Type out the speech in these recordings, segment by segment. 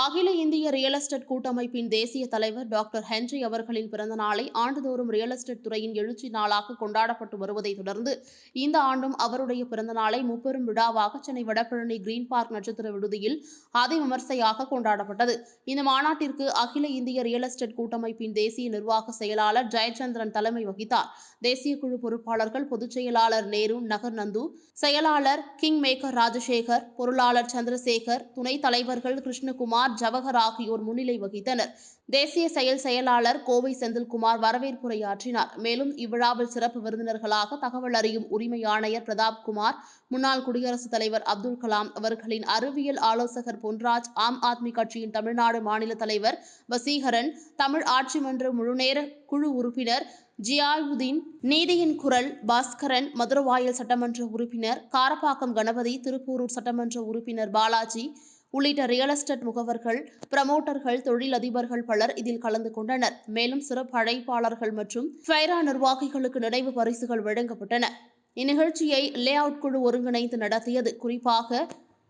அகில இந்திய real estate கூட்டமைப்பின் தேசிய தலைவர் டாக்டர் ஹென்றி அவர்களின் பிறந்த நாளை ஆண்டுதோறும் ரியல் எஸ்டேட் துறையின் எழுச்சி நாளாக கொண்டாடப்பட்டு வருவதை தொடர்ந்து இந்த ஆண்டும் அவருடைய பிறந்த நாளை முப்பெரும் விழாவாக சென்னை வடபழனி கிரீன் பார்க் நட்சத்திர விடுதியில் அதிவிமர்சையாக கொண்டாடப்பட்டது. இந்த மாநாட்டிற்கு அகில இந்திய ரியல் எஸ்டேட் கூட்டமைப்பின் தேசிய நிர்வாக செயலாளர் ஜெயச்சந்திரன் தலைமை வகித்தார். தேசிய குழு பொறுப்பாளர்கள் பொதுச் செயலாளர் நேரு நகர் நந்து செயலாளர் கிங் மேக்கர் ராஜசேகர் பொருளாளர் சந்திரசேகர் துணைத் தலைவர்கள் கிருஷ்ணகுமார் ஜவஹர் ஆகியோர் முன்னிலை வகித்தனர். தேசிய செயல் செயலாளர் கோவை செந்தில்குமார் வரவேற்புரையாற்றினார். மேலும் இவ்விழாவில் சிறப்பு விருந்தினர்களாக தகவல் அறியும் உரிமை ஆணையர் பிரதாப் குமார் முன்னாள் குடியரசுத் தலைவர் அப்துல் கலாம் அவர்களின் அறிவியல் ஆலோசகர் பொன்ராஜ் ஆம் ஆத்மி கட்சியின் தமிழ்நாடு மாநில தலைவர் வசீகரன் தமிழ் ஆட்சி மன்ற முழுநேர குழு உறுப்பினர் ஜியாவுதீன் நீதியின் குரல் பாஸ்கரன் மதுரவாயல் சட்டமன்ற உறுப்பினர் காரப்பாக்கம் கணபதி திருப்பூரூர் சட்டமன்ற உறுப்பினர் பாலாஜி உள்ளிட்ட ரியல் எஸ்டேட் முகவர்கள் பிரமோட்டர்கள் தொழிலதிபர்கள் பலர் இதில் கலந்து கொண்டனர். மேலும் சிறப்பு அழைப்பாளர்கள் மற்றும் ஃபைரா நிர்வாகிகளுக்கு நினைவு பரிசுகள் வழங்கப்பட்டன. இந்நிகழ்ச்சியை லே அவுட் குழு ஒருங்கிணைந்து நடத்தியது. குறிப்பாக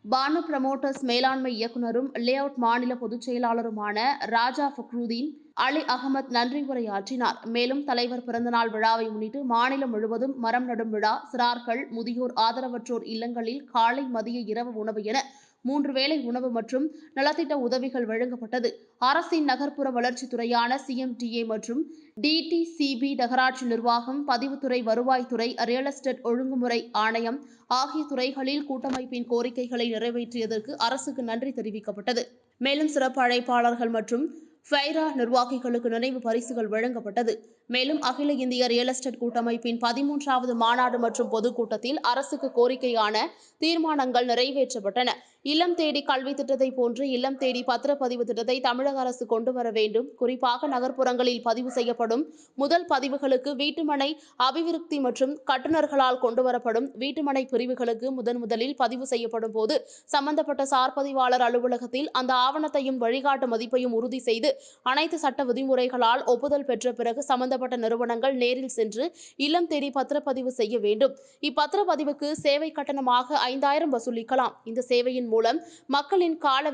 பானு பிரமோட்டர்ஸ் மேலாண்மை இயக்குனரும் லே அவுட் மாநில பொதுச் செயலாளருமான ராஜா ஃபக்ருதீன் அலி அகமத் நன்றி உரையாற்றினார். மேலும் தலைவர் பிறந்தநாள் விழாவை முன்னிட்டு மாநிலம் முழுவதும் மரம் நடும் விழா சிறார்கள் முதியோர் ஆதரவற்றோர் இல்லங்களில் காலை மதிய இரவு உணவு என மூன்று வேளை உணவு மற்றும் நலத்திட்ட உதவிகள் வழங்கப்பட்டது. அரசின் நகர்ப்புற வளர்ச்சித்துறையான சிஎம்டிஏ மற்றும் டிடிசிபி நகராட்சி நிர்வாகம் பதிவுத்துறை வருவாய்த்துறை ரியல் எஸ்டேட் ஒழுங்குமுறை ஆணையம் ஆகிய துறைகளில் கூட்டமைப்பின் கோரிக்கைகளை நிறைவேற்றியதற்கு அரசுக்கு நன்றி தெரிவிக்கப்பட்டது. மேலும் சிறப்பு அழைப்பாளர்கள் மற்றும் ஃபைரா நிர்வாகிகளுக்கு நினைவு பரிசுகள் வழங்கப்பட்டது. மேலும் அகில இந்திய ரியல் எஸ்டேட் கூட்டமைப்பின் பதிமூன்றாவது மாநாடு மற்றும் பொதுக்கூட்டத்தில் அரசுக்கு கோரிக்கையான தீர்மானங்கள் நிறைவேற்றப்பட்டன. இல்லம் தேடி கல்வி திட்டத்தை போன்று இல்லம் தேடி பத்திரப்பதிவு திட்டத்தை தமிழக அரசு கொண்டு வர வேண்டும். குறிப்பாக நகர்ப்புறங்களில் பதிவு செய்யப்படும் முதல் பதிவுகளுக்கு வீட்டுமனை அபிவிருத்தி மற்றும் கட்டுநர்களால் கொண்டுவரப்படும் வீட்டுமனை பிரிவுகளுக்கு முதன் முதலில் பதிவு செய்யப்படும் போது சம்பந்தப்பட்ட சார்பதிவாளர் அலுவலகத்தில் அந்த ஆவணத்தையும் வழிகாட்டு மதிப்பையும் உறுதி செய்து அனைத்து சட்ட விதிமுறைகளால் ஒப்புதல் பெற்ற பிறகு சம்பந்தப்பட்ட நிறுவனங்கள் நேரில் சென்று இல்லம் தேடி பத்திரப்பதிவு செய்ய வேண்டும். இப்பத்திரப்பதிவுக்கு சேவை கட்டணமாக ஐந்தாயிரம் வசூலிக்கலாம். இந்த சேவையின் மூலம் மக்களின் கால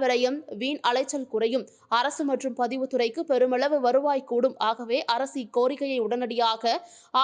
வீண் அலைச்சல் குறையும். அரசு மற்றும் பதிவுத்துறைக்கு பெருமளவு வருவாய் கூடும். ஆகவே அரசு இக்கோரிக்கையை உடனடியாக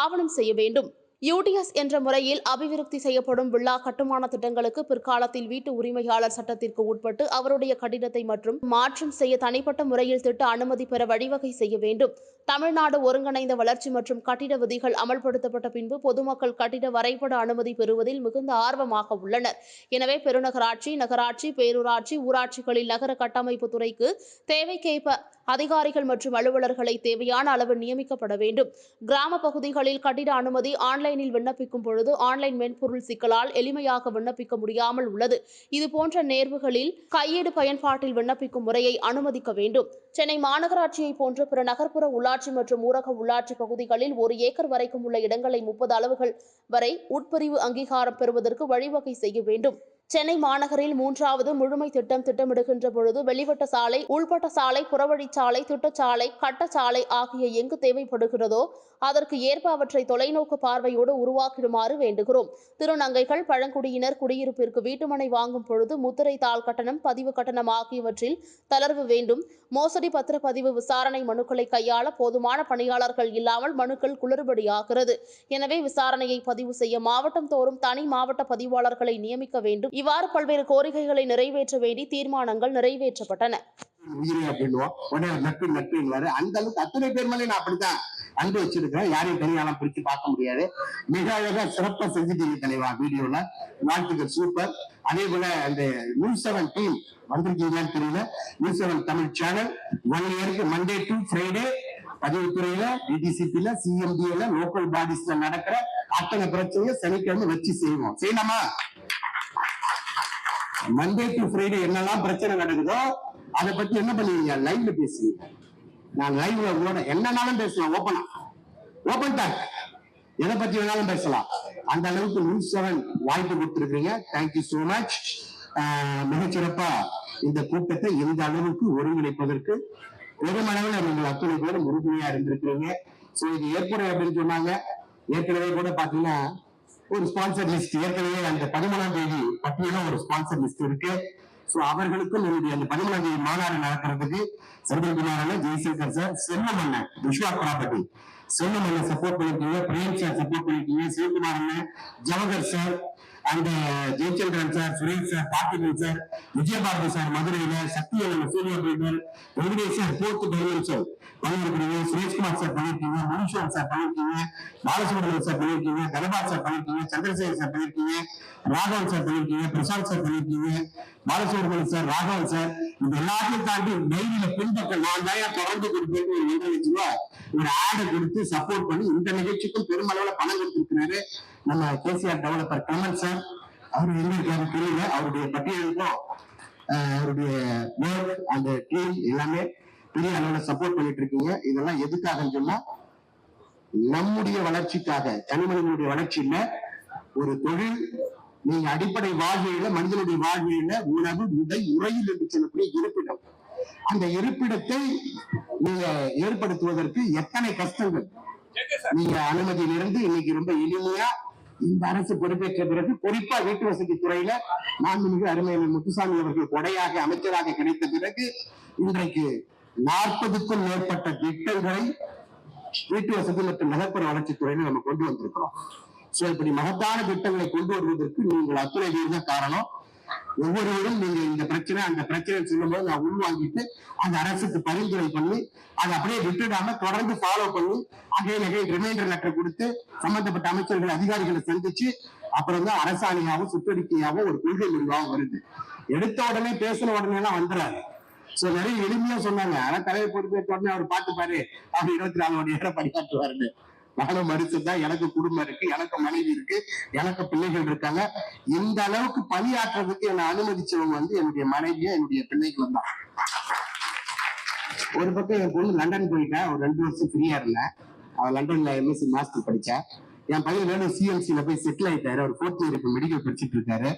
ஆவணம் செய்ய வேண்டும். யூடிஎஸ் என்ற முறையில் அபிவிருத்தி செய்யப்படும் விழா கட்டுமான திட்டங்களுக்கு பிற்காலத்தில் வீட்டு உரிமையாளர் சட்டத்திற்கு உட்பட்டு அவருடைய கட்டிடத்தை மற்றும் மாற்றம் செய்ய தனிப்பட்ட முறையில் திட்ட அனுமதி பெற வழிவகை செய்ய வேண்டும். தமிழ்நாடு ஒருங்கிணைந்த வளர்ச்சி மற்றும் கட்டிட விதிகள் அமல்படுத்தப்பட்ட பின்பு பொதுமக்கள் கட்டிட வரைபட அனுமதி பெறுவதில் மிகுந்த ஆர்வமாக உள்ளனர். எனவே பெருநகராட்சி நகராட்சி பேரூராட்சி ஊராட்சிகளில் நகர கட்டமைப்பு துறைக்கு தேவைக்கேற்ப அதிகாரிகள் மற்றும் அலுவலர்களை தேவையான அளவு நியமிக்கப்பட வேண்டும். கிராம பகுதிகளில் கட்டிட அனுமதி ஆன்லைனில் விண்ணப்பிக்கும் பொழுது ஆன்லைன் மென்பொருள் சிக்கலால் எளிமையாக விண்ணப்பிக்க முடியாமல் உள்ளது. இதுபோன்ற நேர்வுகளில் கையேடு பயன்பாட்டில் விண்ணப்பிக்கும் முறையை அனுமதிக்க வேண்டும். சென்னை மாநகராட்சியை போன்ற பிற நகர்ப்புற உள்ளாட்சி மற்றும் ஊரக உள்ளாட்சி பகுதிகளில் ஒரு ஏக்கர் வரைக்கும் உள்ள இடங்களை முப்பது அளவுகள் வரை உட்பிரிவு அங்கீகாரம் பெறுவதற்கு வழிவகை செய்ய வேண்டும். சென்னை மாநகரில் மூன்றாவது முழுமை திட்டம் திட்டமிடுகின்ற பொழுது வெளிவட்ட சாலை உள்பட்ட சாலை புறவழிச்சாலை திட்டச்சாலை கட்டச்சாலை ஆகிய எங்கு தேவைப்படுகிறதோ அதற்கு ஏற்ப அவற்றை தொலைநோக்கு பார்வையோடு உருவாக்கிடுமாறு வேண்டுகிறோம். திருநங்கைகள் பழங்குடியினர் குடியிருப்பிற்கு வீட்டுமனை வாங்கும் பொழுது முத்திரை தாள் கட்டணம் பதிவு கட்டணம் ஆகியவற்றில் தளர்வு வேண்டும். மோசடி பத்திரப்பதிவு விசாரணை மனுக்களை கையாள போதுமான பணியாளர்கள் இல்லாமல் மனுக்கள் குளறுபடியாகிறது. எனவே விசாரணையை பதிவு செய்ய மாவட்டம் தோறும் தனி மாவட்ட பதிவாளர்களை நியமிக்க வேண்டும். இவ்வாறு பல்வேறு கோரிக்கைகளை நிறைவேற்ற வேண்டி தீர்மானங்கள் நிறைவேற்றப்பட்டன. உடனே அந்த அளவுக்கு அத்தனை பேர் மேலே நான் அப்படித்தான் அன்பு வச்சிருக்கிறேன். யாரையும் தனியாலாம் பிரிச்சு பார்க்க முடியாது. மிக அழகா சிறப்பா செஞ்சுட்டீங்க தலைவா வீடியோல. வாழ்த்துக்கள் சூப்பர் அதே போல அந்த நியூஸ் செவன் டீம் வந்திருக்கீங்களான்னு தெரியல. News seven Tamil channel one இயருக்கு மண்டே டு ஃப்ரைடே பதிவுத்துறையில டிடிசிபில சிஎம்டில லோக்கல் பாடிஸ்ல நடக்கிற அத்தனை பிரச்சனையும் சனிக்கிழமை வச்சு செய்வோம். செய்யலாமா? மண்டே டு ஃப்ரைடே என்னெல்லாம் பிரச்சனை நடக்குதோ அதை பத்தி என்ன பண்ணுவீங்க? லைவ்ல பேசுவீங்க. நான் லைவ்ல உங்களோட என்னன்னாலும் பேசலாம் ஓப்பனா ஓப்பன் டாக் எதை பத்தி வேணாலும் பேசலாம். அந்த அளவுக்கு நியூஸ் செவன் வாய்ப்பு கொடுத்துருக்கீங்க தேங்க்யூ சோ மச் மிகச்சிறப்பா இந்த கூட்டத்தை இந்த அளவுக்கு ஒருங்கிணைப்பதற்கு பெருமளவில் நீங்கள் அத்தனை பேரும் உறுதுணையா இருந்திருக்கிறீங்க. சோ இது ஏற்புரை அப்படின்னு சொன்னாங்க. ஏற்கனவே கூட பாத்தீங்கன்னா ஒரு ஸ்பான்சர் லிஸ்ட் ஏற்கனவே அந்த பதிமூணாம் தேதி பட்டியலும் ஒரு ஸ்பான்சர் லிஸ்ட் இருக்கு. சோ அவர்களுக்கும் என்னுடைய அந்த பதிமூணாம் தேதி மாநாடு நடக்கிறதுக்கு செந்தில்குமார் அண்ணன் ஜெய்சங்கர் சார் செல்லம் அண்ணன் விஸ்வா ப்ராப்பர்ட்டி செல்லம் அண்ணன் சப்போர்ட் பண்ணிருக்கீங்க பிரேம் சார் சப்போர்ட் பண்ணிருக்கீங்க சிவகுமார் அண்ணன் ஜவஹர் சார் அந்த Jayachandran sir Suresh sir Parthiban sir Vijayabharathi sir மதுரையில சக்தி அண்ணன் சூரிய பில்டர் வெங்கடேஷ் சார் போர்த்து டைமண்ட் சார் பண்ணிருக்கீங்க சுரேஷ்குமார் சார் பண்ணிருக்கீங்க மனுஷன் சார் பண்ணிருக்கீங்க பாலசுப்ரமணியன் சார் பண்ணிருக்கீங்க தனபாத் சார் பண்ணிருக்கீங்க சந்திரசேகர் சார் பண்ணிருக்கீங்க ராகவன் சார் பண்ணிருக்கீங்க பிரசாந்த் சார் பண்ணிருக்கீங்க பாலசுப்ரமணியன் சார் ராகவன் சார் இது எல்லாத்தையும் தாண்டி டெய்லியில பின்பற்ற நான் தான் தொடர்ந்து கொடுப்பேன் ஒரு நிகழ்ச்சியில ஒரு ஆடை கொடுத்து சப்போர்ட் பண்ணி இந்த நிகழ்ச்சிக்கும் பெருமளவுல பணம் கொடுத்திருக்கிறாரு நம்ம கேசிஆர் டெவலப்பர் கமல் சார். அவர் எங்க இருக்காரு தெரியல. அவருடைய பட்டியலுக்கும் அவருடைய ஒர்க் அந்த டீம் எல்லாமே பெரிய அளவுல சப்போர்ட் பண்ணிட்டு இருக்கீங்க இதெல்லாம் எதுக்காகன்னு சொன்னா நம்முடைய வளர்ச்சிக்காக தனிமனிதனுடைய வளர்ச்சி இல்ல ஒரு தொழில் நீங்க அடிப்படை வாழ்வியல மனிதனுடைய வாழ்வியல உணவு உடை உரையில் என்று சொல்லக்கூடிய இருப்பிடம். அந்த இருப்பிடத்தை நீங்க ஏற்படுத்துவதற்கு எத்தனை கஷ்டங்கள்? நீங்க அனுமதியிலிருந்து இன்னைக்கு ரொம்ப எளிமையா இந்த அரசு பொறுப்பேற்ற பிறகு குறிப்பா வீட்டு வசதி துறையில மாண்புமிகு அருமையான முத்துசாமி அவர்கள் கொடையாக அமைச்சராக கிடைத்த பிறகு இன்றைக்கு நாற்பதுக்கும் மேற்பட்ட திட்டங்களை வீட்டு வசதி மற்றும் நகர்ப்புற வளர்ச்சித்துறையில நம்ம கொண்டு வந்திருக்கிறோம். சோ இப்படி மகத்தான திட்டங்களை கொண்டு வருவதற்கு நீங்கள் அத்துணை பேர் தான் காரணம். ஒவ்வொருவரும் நீங்க இந்த பிரச்சனை அந்த பிரச்சனை சொல்லும்போது நான் உள்வாங்கிட்டு அந்த அரசுக்கு பரிந்துரை பண்ணி அதை அப்படியே விட்டுடாம தொடர்ந்து ஃபாலோ பண்ணி அதே நகை ரிமைண்டர் லெட்டர் கொடுத்து சம்பந்தப்பட்ட அமைச்சர்கள் அதிகாரிகளை சந்திச்சு அப்புறம் தான் அரசாணையாகவும் சுற்றறிக்கையாகவும் ஒரு கொள்கை முடிவாகவும் வருது. எடுத்த உடனே பேசின உடனே எல்லாம் வந்துடாது சோ நிறைய எளிமையா சொன்னாங்க. ஆனா தலையை பொறுத்து உடனே அவர் பார்த்துப்பாரு அப்படி இருபத்தி நாலு மணி நேரம் பணியாற்றுவாருன்னு. நானும் மறுத்துதான் எனக்கு குடும்பம் இருக்கு எனக்கு மனைவி இருக்கு எனக்கு பிள்ளைகள் இருக்காங்க. இந்த அளவுக்கு பணியாற்றுறதுக்கு என்னை அனுமதிச்சவங்க வந்து என்னுடைய மனைவியும் என்னுடைய பிள்ளைகளும் தான். ஒரு பக்கம் என் பொண்ணு லண்டன் போயிட்டேன் ஒரு ரெண்டு வருஷம் ஃப்ரீயா இருந்தேன். அவன் லண்டன்ல எம்எஸ்சி மாஸ்டர் படிச்சா. என் பையன் வேணும் சிஎம்சில போய் செட்டில் ஆயிட்டாரு. அவர் ஃபோர்த் இயர் இப்ப மெடிக்கல் படிச்சுட்டு இருக்காரு.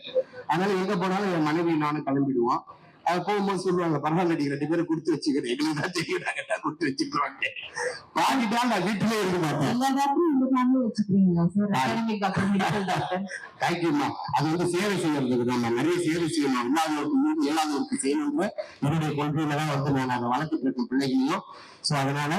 அதனால எங்க போனாலும் என் மனைவி நானும் கிளம்பிடுவோம். போகும்போது சொல்லுவாங்க பரவாயில்ல ரெண்டு பேரும் கொடுத்து வச்சுக்கிறேன். எங்களுக்கு தான் தெரியும் நாங்க கொடுத்து வச்சுக்கிறோம் வாங்கிட்டா நான் வீட்டுலயே இருக்க மாட்டேன். தேங்க்யூமா அது வந்து சேவை செய்யறதுக்கு நம்ம நிறைய சேவை செய்யணும். இல்லாதவருக்கு மீது இயலாதவருக்கு செய்யணும்னு என்னுடைய கொள்கையில தான் வந்து நான் அதை வளர்த்துட்டு இருக்கேன் பிள்ளைகளையும். சோ அதனால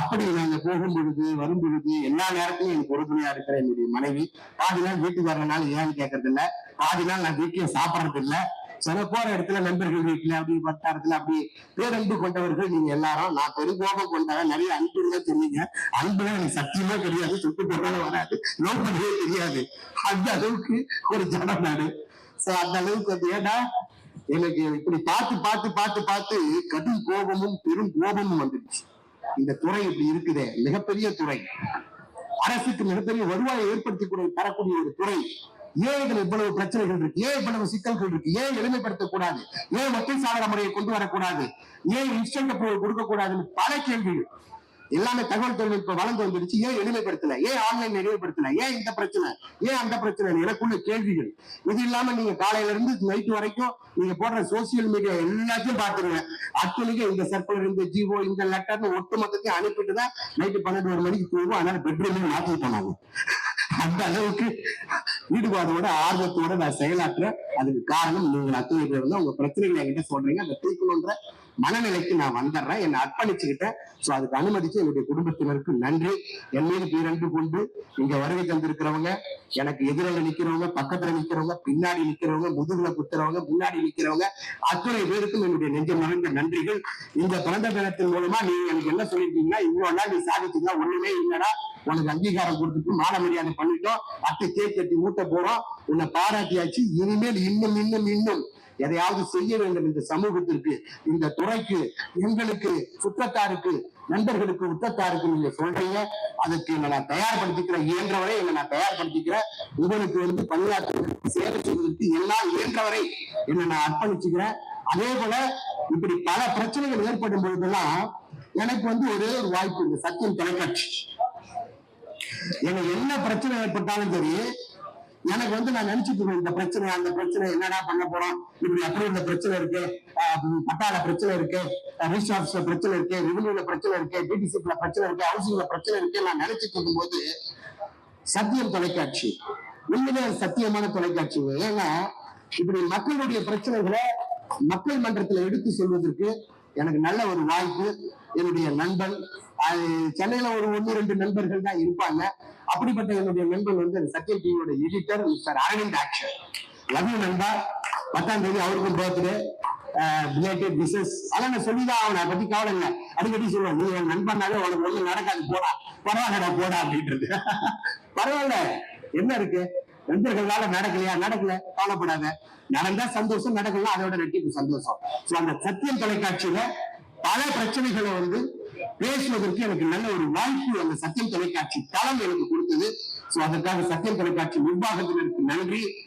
அப்படி நாங்க போகும் பொழுது வரும் பொழுது எல்லா நேரத்திலும் எனக்கு உறுதுணையா இருக்கிற என்னுடைய மனைவி பாதி நாள் வீட்டுக்கு வரனால ஏன்னு கேட்கறது இல்ல பாதி நாள் நான் வீட்லயே சாப்பிடறது இல்ல சில போற இடத்துல நண்பர்கள் வீட்டுல அப்படி வட்டாரத்துல அப்படி பேரன்பு கொண்டவர்கள் நீங்க எல்லாரும். நான் பெருங்கோபம் கொண்டவன் நிறைய அன்பு தெரியுங்க அன்புலாம் எனக்கு சத்தியமா கிடையாது சுட்டு போட்டாலும் வராது லவ் பண்ணவே தெரியாது. அந்த அளவுக்கு ஒரு ஜனம் நாடு சோ அந்த அளவுக்கு வந்து ஏடா எனக்கு இப்படி பார்த்து பார்த்து பார்த்து பார்த்து கடும் கோபமும் பெரும் கோபமும் வந்துடுச்சு. இந்த துறை இப்படி இருக்குதே மிகப்பெரிய துறை. அரசுக்கு மிகப்பெரிய வருவாயை ஏற்படுத்தி கூட தரக்கூடிய ஒரு துறை. ஏன் இதுல இவ்வளவு பிரச்சனைகள் இருக்கு. ஏன் இவ்வளவு சிக்கல்கள் இருக்கு? ஏன் எளிமைப்படுத்தக் கூடாது ஏன் ஒற்றை சாதன முறையை கொண்டு வரக்கூடாது? ஏன் இன்ஸ்டன்ட் அப்ரூவல் கொடுக்க கூடாதுன்னு பல கேள்விகள். எல்லாமே தகவல் தொழில்நுட்பம் வளர்ந்து வந்துருச்சு. ஏன் எளிமைப்படுத்தல? ஏன் ஆன்லைன் எளிமைப்படுத்தல? ஏன் இந்த பிரச்சனை? ஏன் அந்த பிரச்சனை எனக்குள்ள கேள்விகள். இது இல்லாம நீங்க காலையில இருந்து நைட் வரைக்கும் நீங்க போடுற சோசியல் மீடியா எல்லாத்தையும் பாத்துருங்க அத்துணைக்கு இந்த சர்க்குலர் இந்த ஜிஓ இந்த லெட்டர்னு ஒட்டு மொத்தத்தையும் அனுப்பிட்டு தான் நைட்டு பன்னெண்டு ஒரு மணிக்கு தூங்கும் அதனால பெட்ரூம்ல மாத்தி போனாங்க அந்த அளவுக்கு ஈடுபாடோட ஆர்வத்தோட நான் செயலாற்றுறேன். அதுக்கு காரணம் நீங்கள் அத்துணை பேர் வந்து உங்க பிரச்சனைகளை என்கிட்ட சொல்றீங்க. அதை தீர்க்கணுன்ற மனநிலைக்கு நான் வந்துடுறேன். என்னை அர்ப்பணிச்சுக்கிட்டேன். சோ அதுக்கு அனுமதிச்சு என்னுடைய குடும்பத்தினருக்கு நன்றி. என் மீது பேரன்பு கொண்டு இங்க வருகை தந்திருக்கிறவங்க எனக்கு எதிரில் நிக்கிறவங்க பக்கத்துல நிக்கிறவங்க பின்னாடி நிக்கிறவங்க முதுகுல குத்துறவங்க முன்னாடி நிக்கிறவங்க அத்தனை பேருக்கும் என்னுடைய நெஞ்ச நிறைந்த நன்றிகள். இந்த பிறந்த தினத்தின் மூலமா நீங்க எனக்கு என்ன சொல்லியிருக்கீங்கன்னா இவ்வளவு நாள் நீ சாதிச்சீங்கன்னா ஒண்ணுமே இல்லடா. உனக்கு அங்கீகாரம் கொடுத்துட்டு மான மரியாதை பண்ணிட்டோம். அத்தை கேக் கட்டி ஊட்ட போறோம். உன்னை பாராட்டியாச்சு. இனிமேல் இன்னும் இன்னும் இன்னும் எதையாவது செய்ய வேண்டும் இந்த சமூகத்திற்கு இந்த துறைக்கு எங்களுக்கு சுற்றத்தாருக்கு நண்பர்களுக்கு உத்தத்தாருக்கு நீங்க சொல்றீங்க. அதுக்கு என்னை நான் தயார்படுத்திக்கிறேன். இயன்றவரை என்னை நான் தயார்படுத்திக்கிறேன். உங்களுக்கு வந்து பணியாற்றுவதற்கு சேவை செய்வதற்கு எல்லாம் இயன்றவரை என்னை நான் அர்ப்பணிச்சுக்கிறேன். அதே போல இப்படி பல பிரச்சனைகள் ஏற்படும் பொழுதெல்லாம் எனக்கு வந்து ஒரே ஒரு வாய்ப்பு இந்த சத்தியம் தொலைக்காட்சி. எனக்கு என்ன பிரச்சனை ஏற்பட்டாலும் சரி எனக்கு வந்து நான் நினைச்சிட்டு இந்த பிரச்சனை அந்த பிரச்சனை என்னடா பண்ண போறோம்? இப்படி அப்புறம் இந்த பிரச்சனை இருக்கு ஆஹ் பட்டால பிரச்சனை இருக்கு ரிஜிஸ்டர் ஆஃபீஸ்ல பிரச்சனை இருக்கு ரெவன்யூல பிரச்சனை இருக்கு டிடிசிப்ல பிரச்சனை இருக்கு ஹவுசிங்ல பிரச்சனை இருக்கு நான் நினைச்சிட்டு இருக்கும்போது சத்தியம் தொலைக்காட்சி. உண்மையிலே சத்தியமான தொலைக்காட்சி. ஏன்னா இப்படி மக்களுடைய பிரச்சனைகளை மக்கள் மன்றத்துல எடுத்து சொல்வதற்கு எனக்கு நல்ல ஒரு வாய்ப்பு என்னுடைய நண்பன். சென்னையில ஒரு ஒன்று ரெண்டு நண்பர்கள் தான் இருப்பாங்க. அப்படிப்பட்ட என்னுடைய நண்பன் வந்து சத்யம் டிவியோட editor mister Aravind action love நண்பா. பத்தாம் தேதி அவருக்கும் பர்த்டே ரிலேட்டட் பிசினஸ் அதான் நான் சொல்லிதான் அவனை பத்தி கவலை இல்லை. அடிக்கடி சொல்லுவேன் நீ என் நண்பனாலே உனக்கு ஒண்ணு நடக்காது போடா. பரவாயில்லடா போடா அப்படின்றது. பரவாயில்ல. என்ன இருக்கு? நண்பர்களால நடக்கலையா? நடக்கல. கவலைப்படாத. நடந்தா சந்தோஷம் நடக்கலாம் அதோட ரெட்டிப்பு சந்தோஷம். சோ அந்த சத்தியம் தொலைக்காட்சியில பல பிரச்சனைகளை வந்து பேசுவதற்கு எனக்கு நல்ல ஒரு வாய்ப்பு அந்த சத்தியம் தொலைக்காட்சி தளம் எனக்கு கொடுத்தது. சோ அதற்காக சத்தியம் தொலைக்காட்சி நிர்வாகத்தினருக்கு நன்றி.